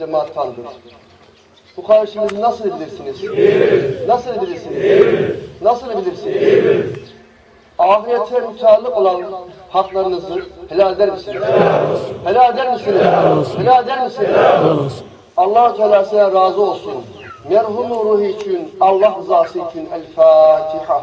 cemaattandır. Bu kardeşimizi nasıl bilirsiniz? Nasıl bilirsiniz? Nasıl bilirsiniz? Ahirete müteallık olan haklarınızı helal eder misiniz? Helal eder misiniz? Helal eder misiniz? Allah Teala size razı olsun. Merhum ruhu için, Allah rızası için El Fatiha.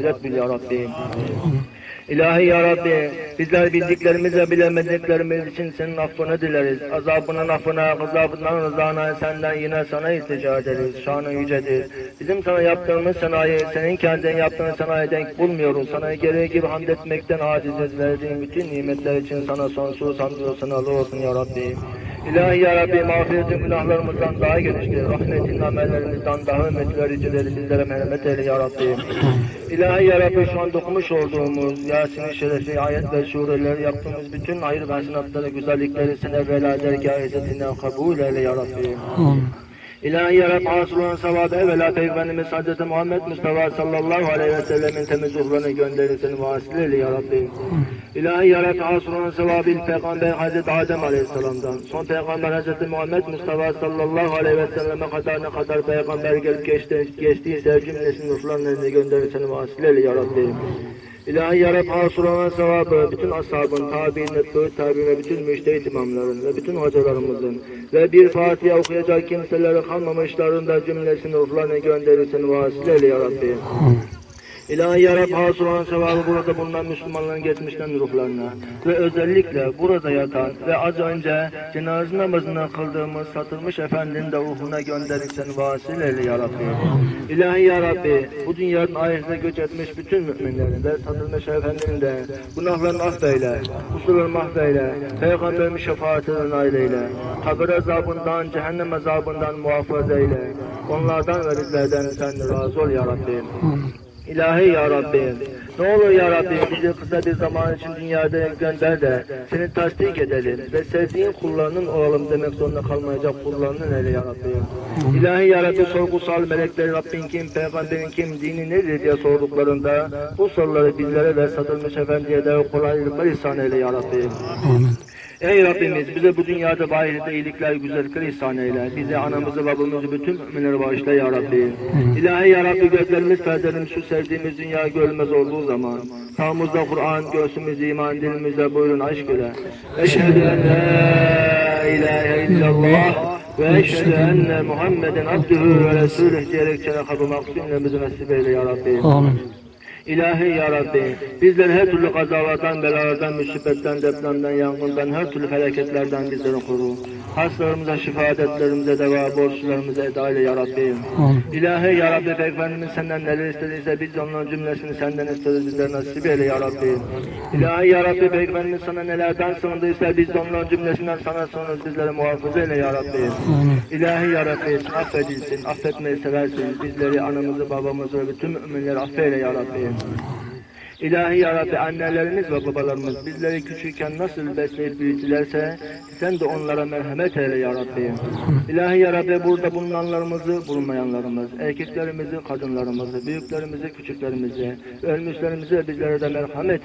Mağfiret bil ya Rabbi. İlahi ya Rabbi, bizler bildiklerimize bilemediklerimiz için senin affını dileriz. Azabının affına, gazabından rızana senden yine sana iltica ederiz. Şanı yücedir. Bizim sana yaptığımız sanayi, senin kendin yaptığın sanayi denk bulmuyoruz. Sana gereği gibi hamd etmekten aciziz. Verdiğin bütün nimetler için sana sonsuz hamd ve sanalı olsun ya Rabbi. İlahi ya Rabbi mağfiretin günahlarımızdan daha geniştir. Rahmetin amellerimizden daha ümmet vericileri bizlere merhamet eyle ya Rabbi. İlahi ya Rabbi şu an dokumuş olduğumuz Yasin-i Şerefi ayet ve sureler yaptığımız bütün hayır ve hasenatları, güzellikleri sen evvela dergâh izzetinden kabul eyle ya Rabbi. İlahi ya Rabbi hasıl olan sevabı evvela Peygamberimiz Hazreti Muhammed Mustafa sallallahu aleyhi ve sellemin temiz ruhlarını gönderir seni vasıl eyle ya Rabbi. İlahi ya Rabbi hasıl olan sevabı Peygamber Hazreti Adem aleyhisselamdan, son Peygamber Hazreti Muhammed Mustafa sallallahu aleyhi ve selleme kadar ne kadar Peygamber gelip geçti, geçtiyse cümlesinin ruhlarını gönderir seni vasıl eyle ya Rabbi. İlahi ya Rabbi hasıl olan sevabı bütün ashabın, tabi'in, etbû tabi'in ve bütün müştehit imamların ve bütün hocalarımızın ve bir Fatiha okuyacak kimseleri kalmamışların da cümlesinin ruhlarını gönderirsin vasıl eyle ya Rabbi. İlahi ya Rabbi hasıl olan sevabı burada bulunan Müslümanların geçmişten ruhlarına ve özellikle burada yatan ve az önce cenaze namazını kıldığımız satılmış efendinin de ruhuna gönderirsen vasıl eyle ya Rabbi. İlahi ya Rabbi bu dünyanın ahirete göç etmiş bütün müminlerin ve satılmış efendinin de günahlarını affeyle, kusurlarını mahveyle, Peygamberin şefaatine nail eyle, kabir azabından, cehennem azabından muhafaza eyle, onlardan ve bizlerden sen razı ol ya Rabbi. İlahi ya Rabbi, ne olur ya Rabbi bizi kısa bir zaman için dünyada gönder de seni tasdik edelim ve sevdiğin kullarının olalım demek zorunda kalmayacak kullarının eyle ya Rabbi. İlahi ya Rabbi sorgusal melekler Rabbin kim, peygamberin kim, dini nedir diye sorduklarında bu soruları bizlere ve satılmış efendiye de kolaylıklar ihsan eyle ya Rabbi. Ey Rabbimiz bize bu dünyada bahirde iyilikler, güzellikler ihsan eyle. Bize anamızı, babamızı, bütün müminleri bağışla ya Rabbi. İlahi ya Rabbi gözlerimiz, perdelerimiz şu sevdiğimiz dünya görülmez olduğu zaman. Sağımızda Kur'an, göğsümüz iman, dilimizde buyurun aşk ile. Eşhedü en la ilahe illallah ve eşhedü enne Muhammeden abdühü ve resulüh diyerek Cenab-ı Maksud cümlemizi nasip eyle ya Rabbi. Amin. İlahi ya Rabbi, bizleri her türlü kazalardan, belalardan, musibetten, depremden, yangından, her türlü felaketlerden bizleri koru. Hastalarımıza şifa, dertlerimize deva, borçlarımıza eda ile ya Rabbi. İlahi ya Rabbi, Peygamberimiz senden neler istediyse biz onların cümlesini senden isteriz, bizlere nasip eyle ya Rabbi. İlahi ya Rabbi, Peygamberimiz sana nelerden sığındıysa biz onların cümlesinden sana sığınırız, bizleri muhafaza eyle ya Rabbi. İlahi ya Rabbi, affedilsin, affetmeyi seversin. Bizleri, anamızı, babamızı ve bütün müminleri affeyle ya Rabbi. İlahi ya Rabbi annelerimiz ve babalarımız bizleri küçükken nasıl besleyip büyütülerse sen de onlara merhamet eyle ya. İlahi ya burada bulunanlarımızı, bulunmayanlarımız, erkeklerimizi, kadınlarımızı, büyüklerimizi, küçüklerimizi, ölmüşlerimizi bizlere de merhamet